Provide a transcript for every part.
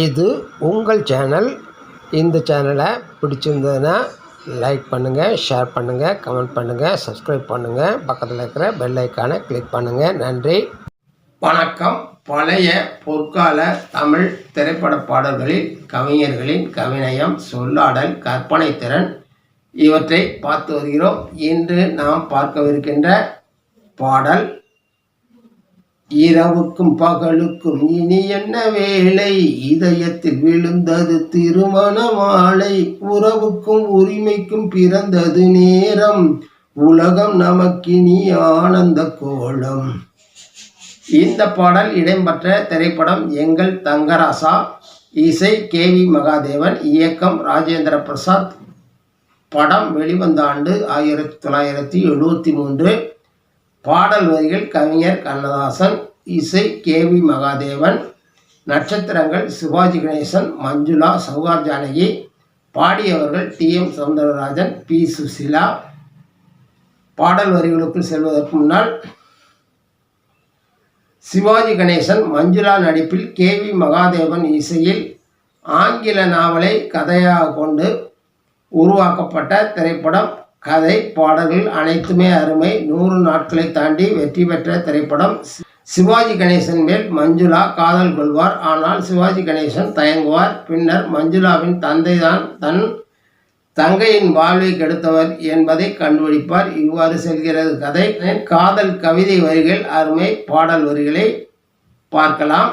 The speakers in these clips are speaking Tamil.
இது உங்கள் சேனல். இந்த சேனலை பிடிச்சிருந்ததுன்னா லைக் பண்ணுங்கள் ஷேர் பண்ணுங்கள் கமெண்ட் பண்ணுங்கள் சப்ஸ்கிரைப் பண்ணுங்கள் பக்கத்தில் இருக்கிற பெல் ஐக்கானை கிளிக் பண்ணுங்கள் நன்றி. வணக்கம். பழைய பொற்கால தமிழ் திரைப்பட பாடல்களில் கவிஞர்களின் கவிநயம் சொல்லாடல் கற்பனை திறன் இவற்றை பார்த்து வருகிறோம். இன்று நாம் பார்க்கவிருக்கின்ற பாடல் இரவுக்கும் பகலுக்கும் இனி என்ன வேலை? இதயத்தில் விழுந்தது திருமண மாலை உறவுக்கும் உரிமைக்கும் பிறந்தது நேரம். உலகம் நமக்கினி ஆனந்த கோலம். இந்த பாடல் இடம்பெற்ற திரைப்படம் எங்கள் தங்கராசா இசை கே வி மகாதேவன் இயக்கம் ராஜேந்திர பிரசாத். படம் வெளிவந்த ஆண்டு ஆயிரத்தி தொள்ளாயிரத்தி எழுபத்தி மூன்று. பாடல் வரிகள் கவிஞர் கண்ணதாசன் இசை கே வி மகாதேவன் நட்சத்திரங்கள் Sivaji Ganesan Manjula Sowcar Janaki பாடியவர்கள் T M Soundararajan P Susheela. பாடல் வரிகளுக்குள் செல்வதற்கு முன்னால் சிவாஜி கணேசன் மஞ்சுளா நடிப்பில் கே வி மகாதேவன் இசையில் ஆங்கில நாவலை கதையாக கொண்டு உருவாக்கப்பட்ட திரைப்படம் கதை பாடல்கள் அனைத்துமே அருமை. நூறு நாட்களை தாண்டி வெற்றி பெற்ற திரைப்படம். சிவாஜி கணேசன் மேல் மஞ்சுளா காதல் கொள்வார். ஆனால் சிவாஜி கணேசன் தயங்குவார். பின்னர் மஞ்சுளாவின் தந்தைதான் தன் தங்கையின் வாழ்வை கெடுத்தவர் என்பதை கண்டுபிடிப்பார். இவ்வாறு செல்கிறது கதை. காதல் கவிதை வரிகள் அருமை. பாடல் வரிகளை பார்க்கலாம்.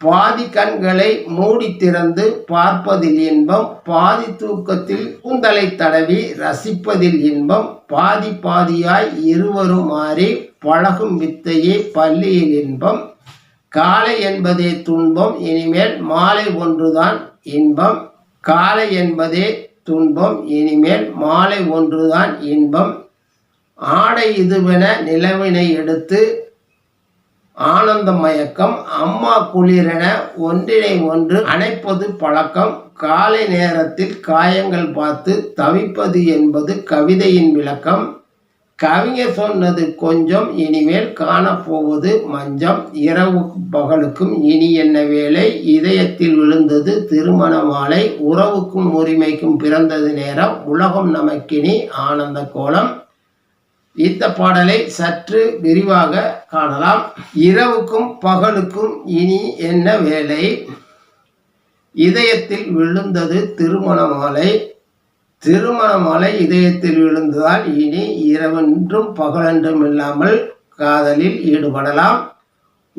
பாதி கண்களை மூடி திறந்து பார்ப்பதில் இன்பம் பாதி தூக்கத்தில் கூந்தலை தடவி ரசிப்பதில் இன்பம் பாதி பாதியாய் இருவரும் மாறி பழகும் வித்தையே பள்ளியில் இன்பம். காலை என்பதே துன்பம் இனிமேல் மாலை ஒன்றுதான் இன்பம். காலை என்பதே துன்பம் இனிமேல் மாலை ஒன்றுதான் இன்பம். ஆடை இதுவென நிலவினை எடுத்து ஆனந்த மயக்கம் அம்மா குளிரென ஒன்றினை ஒன்று அணைப்பது பழக்கம். காலை நேரத்தில் காயங்கள் பார்த்து தவிப்பது என்பது கவிதையின் விளக்கம். கவிஞர் சொன்னது கொஞ்சம் இனிமேல் காணப்போவது மஞ்சம். இரவு பகலுக்கும் இனி என்ன வேலை? இதயத்தில் விழுந்தது திருமண மாலை. உறவுக்கும் உரிமைக்கும் பிறந்தது நேரம். உலகம் நமக்கினி ஆனந்த கோலம். இந்த பாடலை சற்று விரிவாக காணலாம். இரவுக்கும் பகலுக்கும் இனி என்ன வேலை? இதயத்தில் விழுந்தது திருமண மாலை. திருமண மாலை இதயத்தில் விழுந்ததால் இனி இரவென்றும் பகலென்றும் இல்லாமல் காதலில் ஈடுபடலாம்.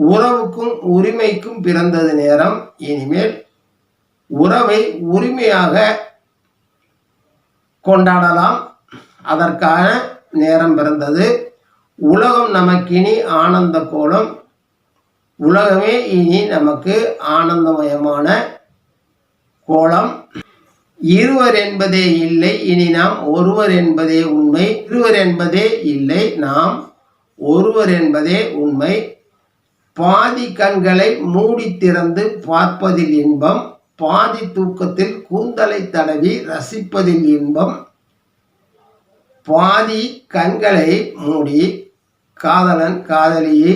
உறவுக்கும் உரிமைக்கும் பிறந்தது நேரம். இனிமேல் உறவை உரிமையாக கொண்டாடலாம். அதற்கான நேரம் பிறந்தது. உலகம் நமக்கினி ஆனந்த கோலம் உலகமே இனி நமக்கு ஆனந்தமயமான கோலம். இருவர் என்பதே இல்லை இனி நாம் ஒருவர் என்பதே உண்மை. இருவர் என்பதே இல்லை நாம் ஒருவர் என்பதே உண்மை. பாதி கண்களை மூடி திறந்து பார்ப்பதில் இன்பம். பாதி தூக்கத்தில் கூந்தலை தடவி ரசிப்பதில் இன்பம். பாதி கண்களை மூடி காதலன் காதலியை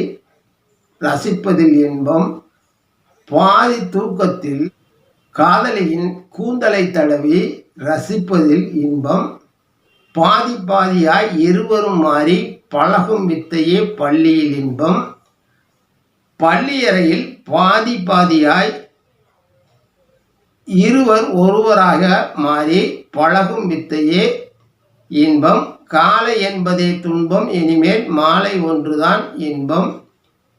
ரசிப்பதில் இன்பம். பாதி தூக்கத்தில் காதலியின் கூந்தலை தடவி ரசிப்பதில் இன்பம். பாதி பாதியாய் இருவரும் மாறி பழகும் வித்தையே பள்ளியில் இன்பம். பள்ளியறையில் பாதி பாதியாய் இருவர் ஒருவராக மாறி பழகும் வித்தையே இன்பம் காலை என்பதே துன்பம் இனிமேல் மாலை ஒன்றுதான் இன்பம்.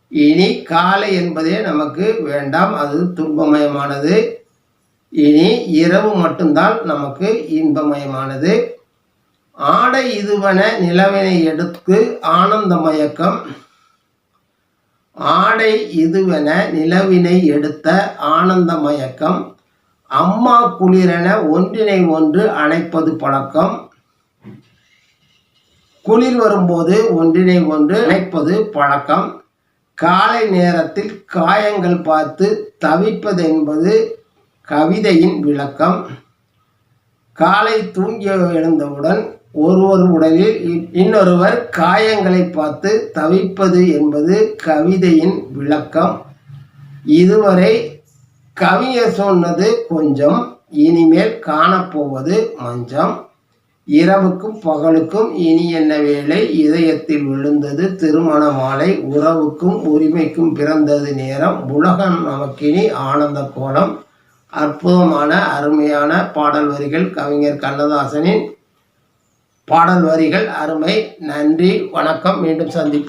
இனி காலை என்பதே நமக்கு வேண்டாம் அது துன்பமயமானது. இனி இரவு மட்டும்தான் நமக்கு இன்பமயமானது. ஆடை இதுவென நிலவினை எடுத்து ஆனந்த மயக்கம் ஆடை இதுவென நிலவினை எடுத்த ஆனந்த மயக்கம் அம்மா குளிரென ஒன்றினை ஒன்று அணைப்பது பழக்கம். குளிர் வரும்போது ஒன்றினை ஒன்று நினைப்பது பழக்கம். காலை நேரத்தில் காயங்கள் பார்த்து தவிப்பது என்பது கவிதையின் விளக்கம். காலை தூங்கி எழுந்தவுடன் ஒருவர் உடலில் இன்னொருவர் காயங்களை பார்த்து தவிப்பது என்பது கவிதையின் விளக்கம். இதுவரை கவிஞர் சொன்னது கொஞ்சம் இனிமேல் காணப்போவது மஞ்சம். இரவுக்கும் பகலுக்கும் இனி என்ன வேலை? இதயத்தில் விழுந்தது திருமண மாலை உறவுக்கும் உரிமைக்கும் பிறந்தது நேரம். உலகம் நமக்கினி ஆனந்த கோலம் அற்புதமான அருமையான பாடல் வரிகள். கவிஞர் கண்ணதாசனின் பாடல் வரிகள். அருமை. நன்றி. வணக்கம். மீண்டும் சந்திப்போம்.